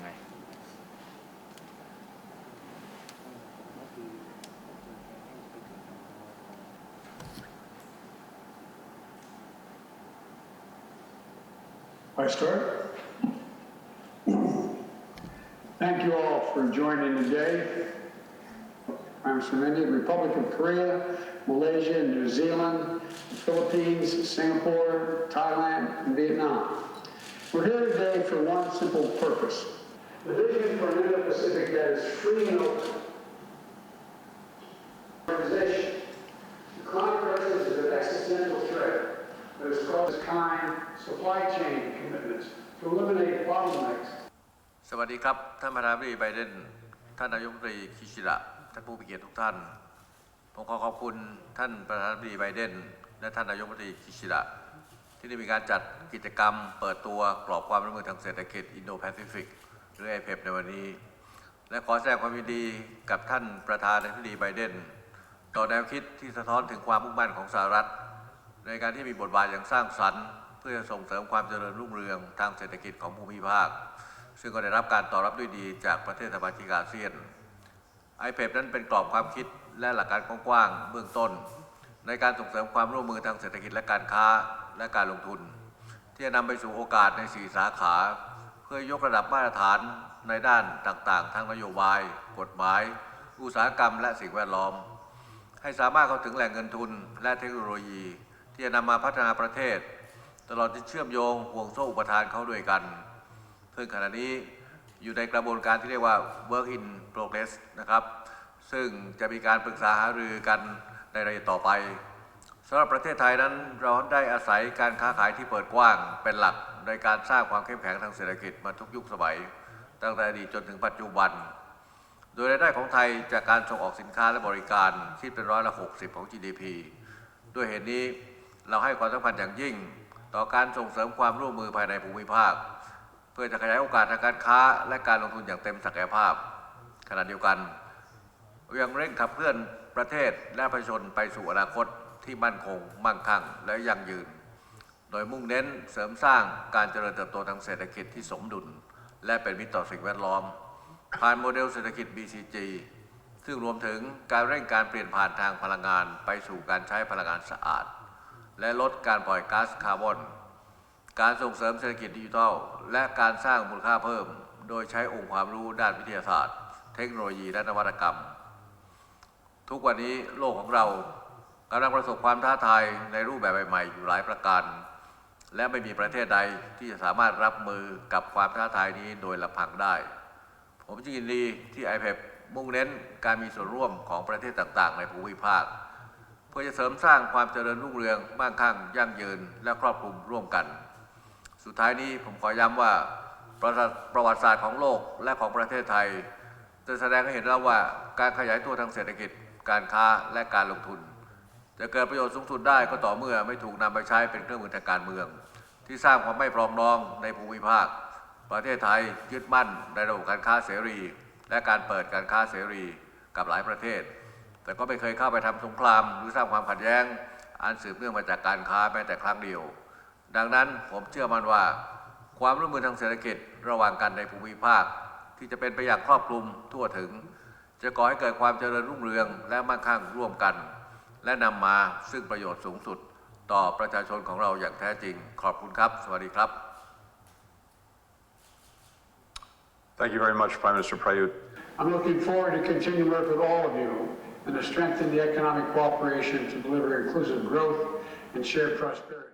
ไง I start? Thank you all for joining today. I'm from India, Republic of Korea, Malaysia, New Zealand, the Philippines, Singapore, Thailand, and Vietnam. We're here today for one simple purpose. The vision for an Indo-Pacific that is free and open. Organization. The climate crisis is an existential threat that has caused kind supply chain commitments to eliminate bottlenecks สวัสดีครับ ท่านประธานาธิบดีไบเดน ท่านนายกรัฐมนตรีคิชิดะ ท่านผู้มีเกียรติทุกท่าน ผมขอขอบคุณท่านประธานาธิบดีไบเดน และท่านนายกรัฐมนตรีคิชิดะ ที่ได้มีการจัดกิจกรรม เปิดตัวกรอบความร่วมมือทางเศรษฐกิจอินโดแปซิฟิกหรือไอเพในวันนี้ และขอแสดงความยินดีกับท่านประธานาธิบดีไบเดนต่อแนวคิดที่สะท้อนถึงความมุ่งมั่นของสหรัฐ ในการที่มีบทบาทอย่างสร้างสรรค์ เพื่อส่งเสริมความเจริญรุ่งเรืองทางเศรษฐกิจของภูมิภาค ซึ่งก็ได้รับการตอบรับด้วยดีจากประเทศสมาชิกอาเซียนไอเพนั้นเป็นกรอบความคิดและหลักการกว้างๆเบื้องต้น ในการส่งเสริมความร่วมมือทางเศรษฐกิจและการค้าและการลงทุน ที่จะนำไปสู่โอกาสใน 4 สาขา เพื่อยกระดับมาตรฐานในด้านต่างๆ ทั้งนโยบาย กฎหมาย อุตสาหกรรม และสิ่งแวดล้อม ให้สามารถเข้าถึงแหล่งเงินทุน และเทคโนโลยี ที่จะนำมาพัฒนาประเทศ ตลอดที่เชื่อมโยงห่วงโซ่อุปทานเข้าด้วยกันซึ่งขณะนี้อยู่ในกระบวนการที่เรียกว่า work in progress นะครับ ซึ่งจะมีการปรึกษาหารือกัน ในรายละเอียดต่อไปสำหรับประเทศไทยนั้นเราได้อาศัยการค้าขายที่เปิดกว้างเป็นหลักในการสร้างความเข้มแข็งทางเศรษฐกิจมาทุกยุคสมัย ตั้งแต่อดีตจนถึงปัจจุบัน โดยรายได้ของไทยจากการส่งออกสินค้าและบริการคิดเป็นร้อยละ60 ของ GDP ด้วยเหตุนี้เราให้ความสำคัญอย่างยิ่ง ต่อการส่งเสริมความร่วมมือภายในภูมิภาค เพื่อจะขยายโอกาสทางการค้าและการลงทุนอย่างเต็มศักยภาพ ขณะเดียวกัน ยังเร่งขับเคลื่อนประเทศและประชาชนไปสู่อนาคตที่มั่นคง มั่งคั่ง และยั่งยืน โดยมุ่งเน้นเสริมสร้างการเจริญเติบโตทางเศรษฐกิจที่สมดุล และเป็นมิตรต่อสิ่งแวดล้อม ผ่านโมเดลเศรษฐกิจ BCG ซึ่งรวมถึงการเร่งการเปลี่ยนผ่านทางพลังงานไปสู่การใช้พลังงานสะอาด และลดการปล่อยก๊าซคาร์บอน การส่งเสริมเศรษฐกิจดิจิทัล และการสร้างมูลค่าเพิ่ม โดยใช้องค์ความรู้ด้านวิทยาศาสตร์ เทคโนโลยีและนวัตกรรม ทุกวันนี้โลกของเรากำลังประสบความท้าทายในรูปแบบใหม่ๆอยู่หลายประการ และไม่มีประเทศใดที่จะสามารถรับมือกับความท้าทายนี้โดยลำพังได้ ผมจึงยินดีที่ IPEF มุ่งเน้นการมีส่วนร่วมของประเทศต่างๆ ในภูมิภาค เพื่อจะเสริมสร้างความเจริญรุ่งเรืองมั่งคั่งยั่งยืนและครอบคลุมร่วมกัน สุดท้ายนี้ผมขอย้ำว่าประวัติประวัติศาสตร์ของโลกและของประเทศไทยจะแสดงให้เห็นแล้วว่าการขยายตัวทางเศรษฐกิจ การค้าและการลงทุน จะเกิดประโยชน์สูงสุดได้ก็ต่อเมื่อไม่ถูกนำไปใช้เป็นเครื่องมือทางการเมือง ที่สร้างความไม่ปรองดองในภูมิภาค ประเทศไทยยึดมั่นในระบบการค้าเสรี และการเปิดการค้าเสรีกับหลายประเทศ แต่ก็ไม่เคยเข้าไปทำสงครามหรือสร้างความขัดแย้ง อันสืบเนื่องมาจากการค้าแม้แต่ครั้งเดียว ดังนั้นผมเชื่อมั่นว่า ความร่วมมือทางเศรษฐกิจระหว่างกันในภูมิภาค ที่จะเป็นไปอย่างครอบคลุมทั่วถึง จะก่อให้เกิดความเจริญรุ่งเรืองและมั่งคั่งร่วมกัน และนำมาซึ่งประโยชน์สูงสุดต่อประชาชนของเราอย่างแท้จริง ขอบคุณครับ สวัสดีครับ Thank you very much, Prime Minister Prayut. I'm looking forward to continuing to work with all of you and to strengthen the economic cooperation to deliver inclusive growth and shared prosperity.